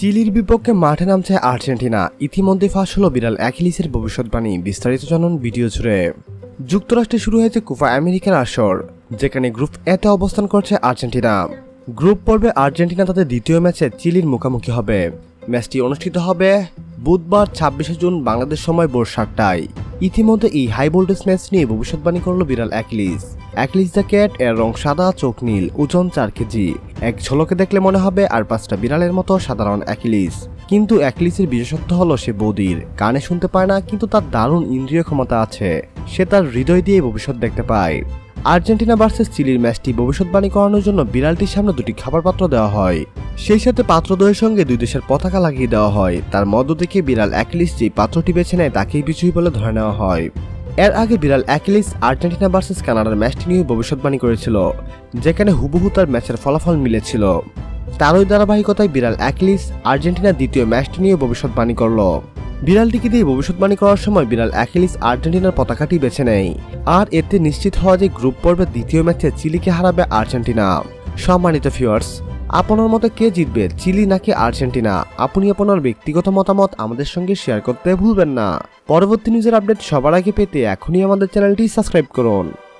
চিলির বিপক্ষে মাঠে নামছে আর্জেন্টিনা। ইতিমধ্যে ফাঁস হলো বিড়াল অ্যাকিলিসের ভবিষ্যৎবাণী। বিস্তারিত জানুন ভিডিও জুড়ে। যুক্তরাষ্ট্রে শুরু হয়েছে কুফা আমেরিকার আসর, যেখানে গ্রুপ এতে অবস্থান করছে আর্জেন্টিনা। গ্রুপ পর্বে আর্জেন্টিনা তাদের দ্বিতীয় ম্যাচে চিলির মুখোমুখি হবে। ম্যাচটি অনুষ্ঠিত হবে বুধবার, ছাব্বিশে জুন, বাংলাদেশ সময় ভোর সাতটায়। ইতিমধ্যে এই হাই ভোল্টেজ ম্যাচ নিয়ে ভবিষ্যৎবাণী করল বিড়াল অ্যাকলিস। অ্যাকলিস দ্য ক্যাট, এর রং সাদা, চোখ নীল, ওজন চার কেজি। এক ঝলকে দেখলে মনে হবে আর পাঁচটা বিড়ালের মতো সাধারণ অ্যাকিলিস কিন্তু অ্যাকিলিসের বিশেষত্ব হলো সে বদির। কানে শুনতে পায় না, কিন্তু তার দারুণ ইন্দ্রিয় ক্ষমতা আছে। সে তার হৃদয় দিয়ে ভবিষ্যৎ দেখতে পায়। আর্জেন্টিনা ভার্সেস চিলির ম্যাচটি ভবিষ্যৎবাণী করানোর জন্য বিড়ালটির সামনে দুটি খাবার পাত্র দেওয়া হয়। সেই সাথে পাত্রদ্বয়ের সঙ্গে দুই দেশের পতাকা লাগিয়ে দেওয়া হয়। তার মধ্য থেকে বিড়াল অ্যাকিলিস যে পাত্রটি বেছে নেয় তাকেই বিজয়ী বলে ধরে নেওয়া হয়। এর আগে বিড়াল অ্যাকিলিস আর্জেন্টিনা ভার্সেস কানাডার ম্যাচটি নিয়ে ভবিষ্যৎবাণী করেছিল, যেখানে হুবহু তার ম্যাচের ফলাফল মিলেছিল। তারই ধারাবাহিকতায় বিড়াল অ্যাকিলিস আর্জেন্টিনার দ্বিতীয় ম্যাচটি নিয়ে ভবিষ্যৎবাণী করল। বিড়ালটিকে দিয়ে ভবিষ্যৎবাণী করার সময় বিড়াল অ্যাকিলিস আর্জেন্টিনার পতাকাটি বেছে নেয়, আর এতে নিশ্চিত হওয়া যে গ্রুপ পর্বের দ্বিতীয় ম্যাচে চিলিকে হারাবে আর্জেন্টিনা। সম্মানিত ফিওয়ার্স আপনার মতে কে জিতবে, চিলি নাকি আর্জেন্টিনা? আপনি আপনার ব্যক্তিগত মতামত আমাদের সঙ্গে শেয়ার করতে ভুলবেন না। পরবর্তী নিউজের আপডেট সবার আগে পেতে এখনই আমাদের চ্যানেলটি সাবস্ক্রাইব করুন।